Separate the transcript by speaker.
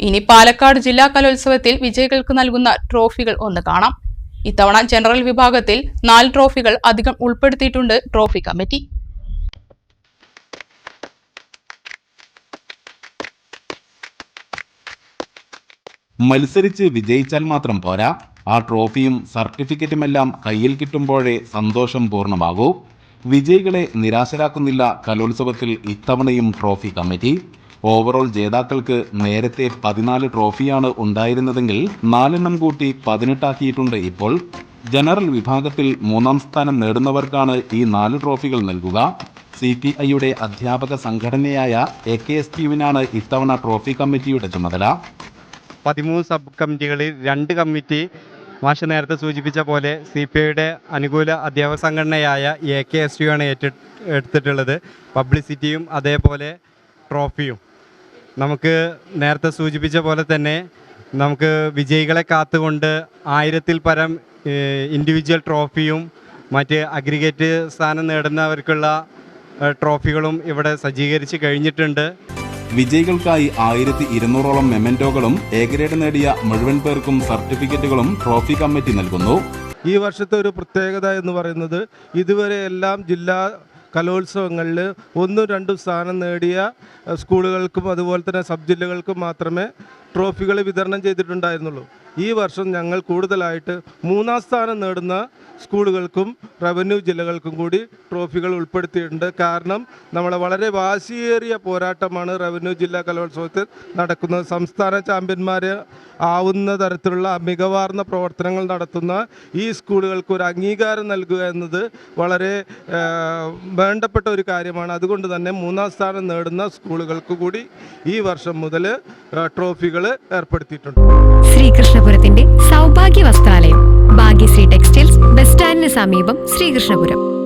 Speaker 1: ഇനി പാലക്കാട് ജില്ലാ കലോത്സവത്തിൽ വിജയികൾക്ക് നൽകുന്ന ട്രോഫികൾ ഒന്ന് കാണാം. ഇത്തവണ ജനറൽ വിഭാഗത്തിൽ നാല് ട്രോഫികൾ അധികം ഉൾപ്പെടുത്തിയിട്ടുണ്ട് ട്രോഫി കമ്മിറ്റി.
Speaker 2: മത്സരിച്ച് വിജയിച്ചാൽ മാത്രം പോരാ. ആ ട്രോഫിയും സർട്ടിഫിക്കറ്റുമെല്ലാം കയ്യിൽ കിട്ടുമ്പോഴേ സന്തോഷം പൂർണമാകൂ. വിജയികളെ നിരാശരാക്കുന്നില്ല കലോത്സവത്തിൽ ഇത്തവണയും ട്രോഫി കമ്മിറ്റി. ഓവറോൾ ജേതാക്കൾക്ക് നേരത്തെ പതിനാല് ട്രോഫിയാണ് ഉണ്ടായിരുന്നതെങ്കിൽ നാലെണ്ണം കൂട്ടി പതിനെട്ടാക്കിയിട്ടുണ്ട് ഇപ്പോൾ. ജനറൽ വിഭാഗത്തിൽ മൂന്നാം സ്ഥാനം നേടുന്നവർക്കാണ് ഈ നാല് ട്രോഫികൾ നൽകുക. സി പി ഐയുടെ അധ്യാപക സംഘടനയായ എ കെ എസ് ടിയുവിനാണ് ഇത്തവണ ട്രോഫി കമ്മിറ്റിയുടെ ചുമതല.
Speaker 3: പതിമൂന്ന് സബ് കമ്മിറ്റികളിൽ രണ്ട് കമ്മിറ്റി മാഷ നേരത്തെ സൂചിപ്പിച്ച പോലെ സി പി ഐയുടെ അനുകൂല അധ്യാപക സംഘടനയായ എ കെ എസ് യു ആണ് ഏറ്റെടുത്തിട്ടുള്ളത് പബ്ലിസിറ്റിയും അതേപോലെ ട്രോഫിയും നമുക്ക് നേരത്തെ സൂചിപ്പിച്ച പോലെ തന്നെ നമുക്ക് വിജയികളെ കാത്തുകൊണ്ട് ആയിരത്തിൽ പരം ഇൻഡിവിജ്വൽ ട്രോഫിയും മറ്റ് അഗ്രിഗേറ്റ് സ്ഥാനം നേടുന്നവർക്കുള്ള ട്രോഫികളും ഇവിടെ സജ്ജീകരിച്ച് കഴിഞ്ഞിട്ടുണ്ട്.
Speaker 2: വിജയികൾക്കായി ആയിരത്തി ഇരുന്നൂറോളം മെമെന്റോകളും എ ഗ്രേഡ് നേടിയ മുഴുവൻ പേർക്കും സർട്ടിഫിക്കറ്റുകളും ട്രോഫി കമ്മിറ്റി നൽകുന്നു.
Speaker 4: ഈ വർഷത്തെ ഒരു പ്രത്യേകത എന്ന് പറയുന്നത് ഇതുവരെ എല്ലാം ജില്ലാ കലോത്സവങ്ങളിൽ ഒന്നും രണ്ടും സ്ഥാനം നേടിയ സ്കൂളുകൾക്കും അതുപോലെ തന്നെ സബ് ജില്ലകൾക്കും മാത്രമേ ട്രോഫികൾ വിതരണം ചെയ്തിട്ടുണ്ടായിരുന്നുള്ളൂ. ഈ വർഷം ഞങ്ങൾ കൂടുതലായിട്ട് മൂന്നാം സ്ഥാനം നേടുന്ന സ്കൂളുകൾക്കും റവന്യൂ ജില്ലകൾക്കും കൂടി ട്രോഫികൾ ഉൾപ്പെടുത്തിയിട്ടുണ്ട്. കാരണം നമ്മളെ വളരെ വാശിയേറിയ പോരാട്ടമാണ് റവന്യൂ ജില്ലാ കലോത്സവത്തിൽ നടക്കുന്നത്. സംസ്ഥാന ചാമ്പ്യന്മാർ ആവുന്ന തരത്തിലുള്ള മികവാർന്ന പ്രവർത്തനങ്ങൾ നടത്തുന്ന ഈ സ്കൂളുകൾക്ക് ഒരു അംഗീകാരം നൽകുക എന്നത് വളരെ വേണ്ടപ്പെട്ട ഒരു കാര്യമാണ്. അതുകൊണ്ട് തന്നെ മൂന്നാം സ്ഥാനം നേടുന്ന സ്കൂളുകൾക്ക് കൂടി ഈ വർഷം മുതൽ ട്രോഫികൾ ഏർപ്പെടുത്തിയിട്ടുണ്ട്.
Speaker 5: ശ്രീകൃഷ്ണപുരത്തിന്റെ സൗഭാഗ്യ വസ്ത്രാലയം. സമീപം ശ്രീകൃഷ്ണപുരം.